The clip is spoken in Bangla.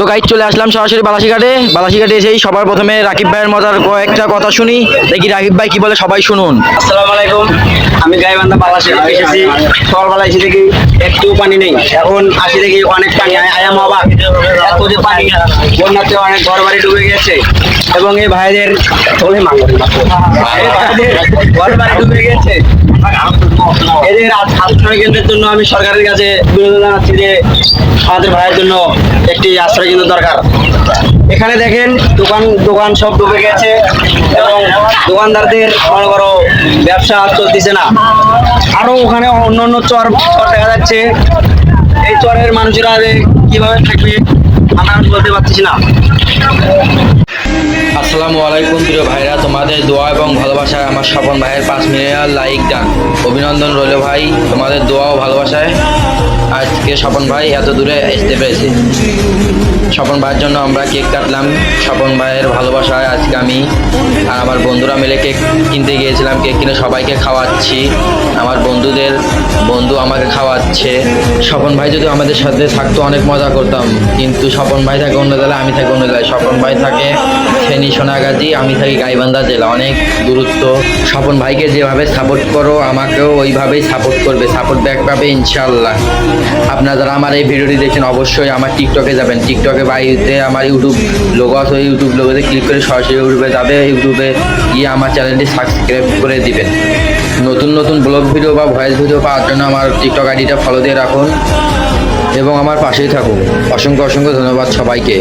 তো গাইড চলে আসলাম সরাসরি বালাসিঘাটে। বালাসিঘাটে এসেই সবার প্রথমে রাকিব ভাইয়ের মজার কয়েকটা কথা শুনি। দেখি রাকিব ভাই কি বলে, সবাই শুনুন। আসসালামু আলাইকুম। আমি গাইবান্ধা বালাসি এসেছি। সকালবেলা এসে দেখি একটু পানি নেই। এখন আসি দেখি অনেক পানি। আয়াম অবাক এত যে পানি। বন্যাতে অনেক ঘর বাড়ি ডুবে গেছে। এবং এই ভাইদের ঘর বাড়ি ডুবে গেছে। এদের আশ্রয় কেন্দ্রের জন্য আমি সরকারের কাছে বিরোধী জানাচ্ছি যে আমাদের ভাইয়ের জন্য একটি আশ্রয় কেন্দ্র দরকার। এখানে দেখেন দোকান দোকান সব ডুবে গেছে এবং দোকানদারদের বড় বড় ব্যবসা চলতেছে না। আরও ওখানে অন্য অন্য চর চর দেখা যাচ্ছে। এই চরের মানুষেরা কীভাবে থাকবে, আমরা বলতে পারতেছি না। আসসালামু আলাইকুম প্রিয় ভাইরা, তোমাদের দোয়া এবং ভালোবাসায় আমার স্বপন ভাইয়ের পাঁচ মিলিয়ন লাইক ডান। অভিনন্দন রইল ভাই, তোমাদের দোয়া ও ভালোবাসায়। আজকে স্বপন ভাই এত দূরে আসতে পেরেছে। স্বপন ভাইয়ের জন্য আমরা কেক কাটলাম। স্বপন ভাইয়ের ভালোবাসায় আজকে আমি আর আমার বন্ধুরা মিলে কেক কিনতে গিয়েছিলাম, কেক কিনে সবাইকে খাওয়াচ্ছি। আমার বন্ধুদের বন্ধু আমাকে খাওয়াচ্ছে। স্বপন ভাই যদি আমাদের সাথে থাকতো, অনেক মজা করতাম। কিন্তু স্বপন ভাই থাকে অন্য জেলায়, আমি থাকি অন্য জেলায়। স্বপন ভাই থাকে ফেনী, সোনাগাজী, আমি থাকি গাইবান্ধা জেলা। অনেক দূরত্ব। স্বপন ভাইকে যেভাবে সাপোর্ট করো, আমাকেও ওইভাবেই সাপোর্ট করবে। সাপোর্ট ব্যাক পাবে ইনশাল্লাহ আপনারা যারা আমার এই ভিডিওটি দেখছেন, অবশ্যই আমার টিকটকে যাবেন। টিকটকে বাইতে আমার ইউটিউব লোগো আছে ইউটিউব লোগোতে ক্লিক করে সরাসরি ইউটিউবে যাবে ইউটিউবে গিয়ে আমার চ্যানেলটি সাবস্ক্রাইব করে দিবেন নতুন নতুন ব্লগ ভিডিও বা ভয়েস ভিডিও পাওয়ার জন্য আমার টিকটক আইডিটা ফলো দিয়ে রাখুন এবং আমার পাশেই থাকুন। অসংখ্য অসংখ্য ধন্যবাদ সবাইকে।